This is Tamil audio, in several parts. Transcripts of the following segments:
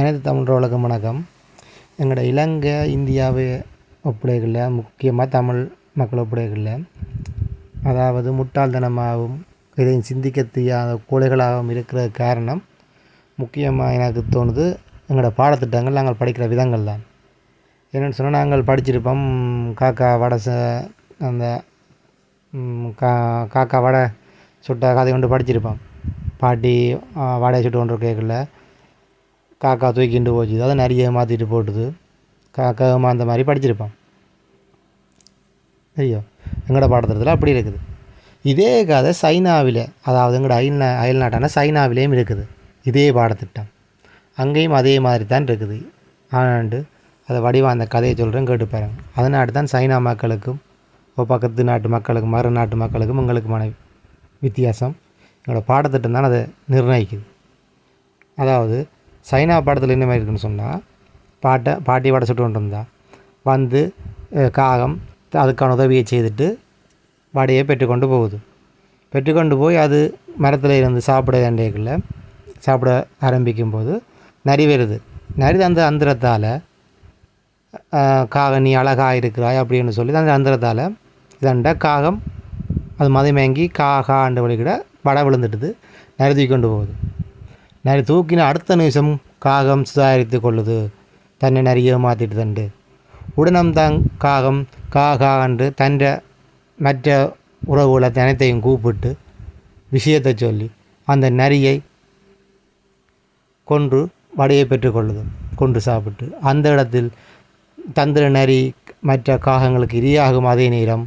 அனைத்து தமிழர்களுக்கும் வணக்கம். எங்களோட இலங்கை இந்தியாவை ஒப்படைகளில் முக்கியமாக தமிழ் மக்கள் ஒப்படைகளில் அதாவது முட்டாள்தனமாகவும் இதையும் சிந்திக்க தெரியாத கோழைகளாகவும் இருக்கிற காரணம் முக்கியமாக எனக்கு தோணுது எங்களோட பாடத்திட்டங்கள் நாங்கள் படிக்கிற விதங்கள் தான். என்னென்னு சொன்னால் நாங்கள் படிச்சிருப்போம் காக்கா வடை ச அந்த கா காக்கா வடை சுட்ட கதை கொண்டு படிச்சிருப்போம். பாட்டி வாடகை வடையை சுட்டு கொண்டு கேட்கல. காக்கா தூக்கிண்டு போச்சு. அதை நிறைய மாற்றிட்டு போட்டுது. காக்கா அந்த மாதிரி படிச்சிருப்பான். ஐயோ எங்களோட பாடத்திட்டத்தில் அப்படி இருக்குது. இதே கதை சைனாவில் அதாவது எங்களோட அயல் அயல் நாட்டான சைனாவிலேயும் இருக்குது. இதே பாடத்திட்டம். அங்கேயும் அதே மாதிரி தான் இருக்குது. ஆனாண்டு அதை வடிவம் அந்த கதையை சொல்கிறேன் கேட்டு பாருங்க. அதனால தான் சைனா மக்களுக்கும் பக்கத்து நாட்டு மக்களுக்கும் மறு நாட்டு மக்களுக்கும் எங்களுக்குமான வித்தியாசம். எங்களோட பாடத்திட்டம் தான் அதை நிர்ணயிக்குது. அதாவது சைனா படத்தில் என்ன மாதிரி இருக்குன்னு சொன்னால் பாட்டை பாட்டி பாட சுட்டு கொண்டு வந்தா. வந்து காகம் அதுக்கான உதவியை செய்துட்டு வடையை பெற்றுக்கொண்டு போகுது. பெற்றுக்கொண்டு போய் அது மரத்தில் இருந்து சாப்பிட வேண்டியக்குள்ள சாப்பிட ஆரம்பிக்கும் போது நரி வருது. நரி அந்த அந்தரத்தால் காகம் நீ அழகாக இருக்கிறாய் அப்படின்னு சொல்லி அந்த அந்தரத்தால் இதண்ட காகம் அது மதிமயங்கி காகாண்டு வழிகிட வடை விழுந்துட்டுது நரி தூக்கி கொண்டு போகுது. நரி தூக்கின அடுத்த நிமிஷம் காகம் சுதாரித்து கொள்ளுது. தன்னை நிறைய மாற்றிட்டு தண்டு. உடனம் தான் காகம் காகா என்று தன்ற மற்ற உறவுகளை அனைத்தையும் கூப்பிட்டு விஷயத்தை சொல்லி அந்த நரியை கொன்று வடையை பெற்றுக்கொள்ளுது கொண்டு சாப்பிட்டு அந்த இடத்தில் தந்திர நரி மற்ற காகங்களுக்கு இரியாகும் அதே நேரம்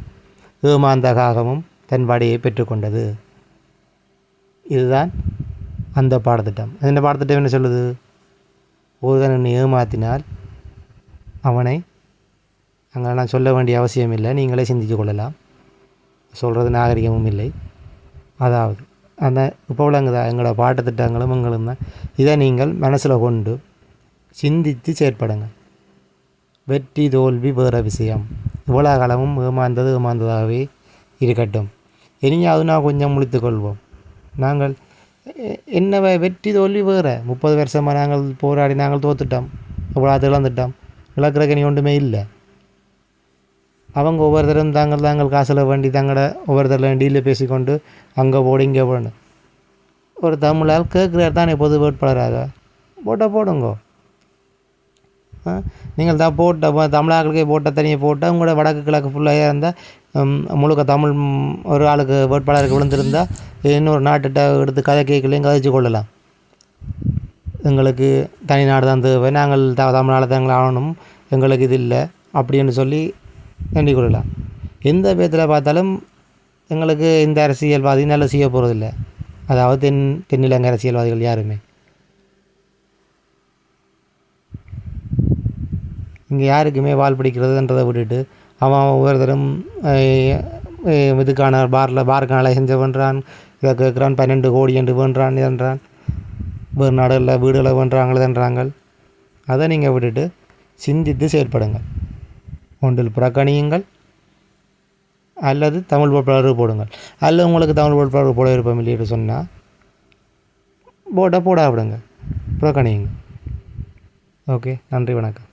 ஏமாந்த காகமும் தன் வடையை பெற்றுக்கொண்டது இதுதான் அந்த பாடத்திட்டம். அந்த பாடத்திட்டம் என்ன சொல்லுது? ஒருவன் ஏமாத்தினால் அவனை அங்கே நான் சொல்ல வேண்டிய அவசியம் இல்லை. நீங்களே சிந்தித்து கொள்ளலாம். சொல்கிறது நாகரிகமும் இல்லை. அதாவது அந்த இப்போ உள்ளங்கதா எங்களோட பாட்டுத்திட்டங்களும் எங்களும் தான். இதை நீங்கள் மனசில் கொண்டு சிந்தித்து செயற்படுங்க வெற்றி தோல்வி வேறு விஷயம். இவ்வளோ காலமும் ஏமாந்தது ஏமாந்ததாகவே இருக்கட்டும். இனியாவது நான் கொஞ்சம் முழித்து கொள்வோம். நாங்கள் என்ன வே- வெற்றி தோல்வி வேறு முப்பது வருஷமாக நாங்கள் போராடி நாங்கள் தோத்துட்டோம் இவ்வளோ இழந்துட்டோம் இழக்கிற நீ ஒன்றுமே இல்லை அவங்க ஒவ்வொருத்தரும் தாங்கள் தாங்கள் காசில் வேண்டி தங்களோட தரம் டீலில் பேசிக்கொண்டு அங்கே போடு இங்கே போடணும் ஒரு தமிழால் கேட்குறாரு தானே பொது வேட்பாளராக போட்டால் போடுங்கோ நீங்கள் தான் போட்ட ப- தமிழாக்களுக்கே போட்ட தனியாக போட்டால் உங்களோட வடக்கு கிழக்கு ஃபுல்லாக இருந்தால் முழுக்க தமிழ் ஒரு ஆளுக்கு வேட்பாளருக்கு விழுந்திருந்தா இன்னொரு நாட்டுகிட்ட எடுத்து கதை கேட்கலையும் கதைச்சு கொள்ளலாம். எங்களுக்கு தனி நாடு தான் தேவை. நாங்கள் த தமிழ்நாடு தான் எங்களை எங்களுக்கு இது இல்லை. அப்படின்னு சொல்லி வேண்டிக் கொள்ளலாம். எந்த விதத்தில் பார்த்தாலும் எங்களுக்கு இந்த அரசியல்வாதி நல்ல செய்ய போகிறதில்ல அதாவது தென் தென்னிலங்கை அரசியல்வாதிகள் யாருமே. இங்கே யாருக்குமே வால் பிடிக்கிறதுன்றதை விட்டுட்டு அவன் ஒவ்வொருத்தரும் இதுக்கான பாரில் பாருக்கான லைசன்ஸை பண்ணுறான் இதை கேட்குறான் பன்னெண்டு கோடி என்று பண்ணுறான் என்றான். வேறு நாடுகளில் வீடுகளை பண்ணுறாங்களதுன்றாங்க அதை நீங்கள் விட்டுட்டு சிந்தித்து செயற்படுங்கள். ஒன்றில் புறக்கணியுங்கள். அல்லது தமிழ் வேட்பாளர் போடுங்கள். அல்லது உங்களுக்கு தமிழ் வேட்பாளர் போட விருப்பம் இல்லைன்னு சொன்னால் போட்டால் போடா விடுங்க புறக்கணியுங்க ஓகே நன்றி வணக்கம்.